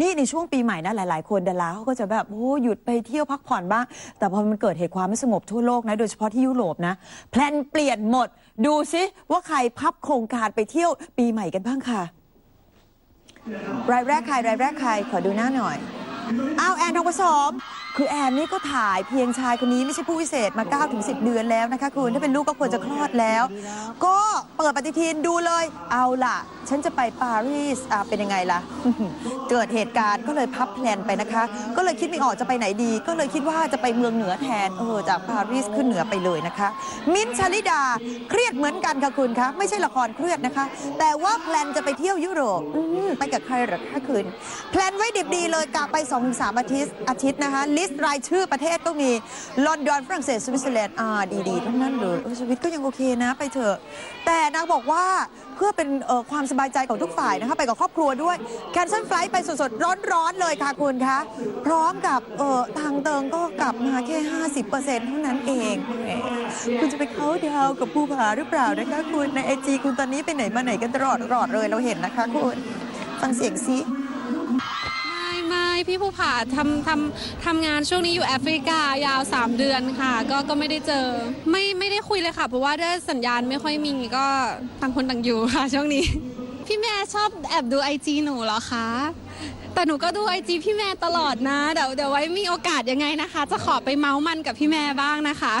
นี่ในช่วงปีใหม่นะหลาย ๆ คนดาราเขาก็จะแบบโอ้หยุดไปเที่ยวพักผ่อนบ้าง แต่พอมันเกิดเหตุความไม่สงบทั่วโลกนะโดยเฉพาะที่ยุโรปนะแพลนเปลี่ยนหมด ดูซิว่าใครพับโครงการไปเที่ยวปีใหม่กันบ้างค่ะ รายแรกใครรายแรกใครขอดูหน้าหน่อยอ้าวแอนทองผสมคือแอนนี่ก็ถ่ายเพียงชายคนนี้ไม่ใช่ผู้วิเศษมา9ถึง10 เดือนแล้วนะคะคุณถ้าเป็นลูกก็ควรจะคลอดแล้ว ก็เปิดปฏิทินดูเลยเอาล่ะฉันจะไปปารีสอะเป็นยังไงล่ะ เกิดเหตุการณ์ก็เลยพับแพลนไปนะคะ ก็เลยคิดไม่ออกจะไปไหนดี ก็เลยคิดว่าจะไปเมืองเหนือแทนเออจากปารีสขึ้นเหนือไปเลยนะคะ มิ้นท์ชลิดาเครียดเหมือนกันค่ะคุณคะไม่ใช่ละครเครียดนะคะ แต่ว่าแพลนจะไปเที่ยวยุโรปอืมไปกับใครเหรอคะคุณแพลนไว้ดิบดีเลยกะไป2อสามอาทิตย์อาทิตย์นะคะ ลิสต์รายชื่อประเทศก็มีลอนดอนฝรั่งเศสสวิตเซอร์แลนด์อ่าดีๆทั้งนั้นเลยเออสวิตก็ยังโอเคนะ ไปเถอะแต่นางบอกว่าเพื่อเป็นเอ่อความสบายใจของทุกฝ่ายนะคะ ไปกับครอบครัวด้วยแคนเซิลไฟล์ไปสดๆ ร้อนๆ เลยค่ะคุณคะ พร้อมกับเอ่อทางเติงก็กลับมาแค่ 50%เท่านั้นเองแหมคุณจะไปเขาน์ดาวน์กับภูผาหรือเปล่านะคะคุณในไอจีคุณตอนนี้ไปไหนมาไหนกันตลอดตลอดเลยเราเห็นนะคะคุณฟังเสียงซิไม่ไม่พี่ภูผาทำทำทำงานช่วงนี้อยู่แอฟริกายาว 3 เดือนค่ะ ก็ก็ไม่ได้เจอ ไม่ไม่ได้คุยเลยค่ะ เพราะว่าด้วยสัญญาณไม่ค่อยมีก็ต่างคนต่างอยู่ค่ะช่วงนี้ พี่แม่ชอบแอบดูไอจีหนูเหรอคะ แต่หนูก็ดูไอจีพี่แม่ตลอดนะ เดี๋ยวเดี๋ยวไว้มีโอกาสยังไงนะคะ จะขอไปเมาส์มันกับพี่แม่บ้างนะคะ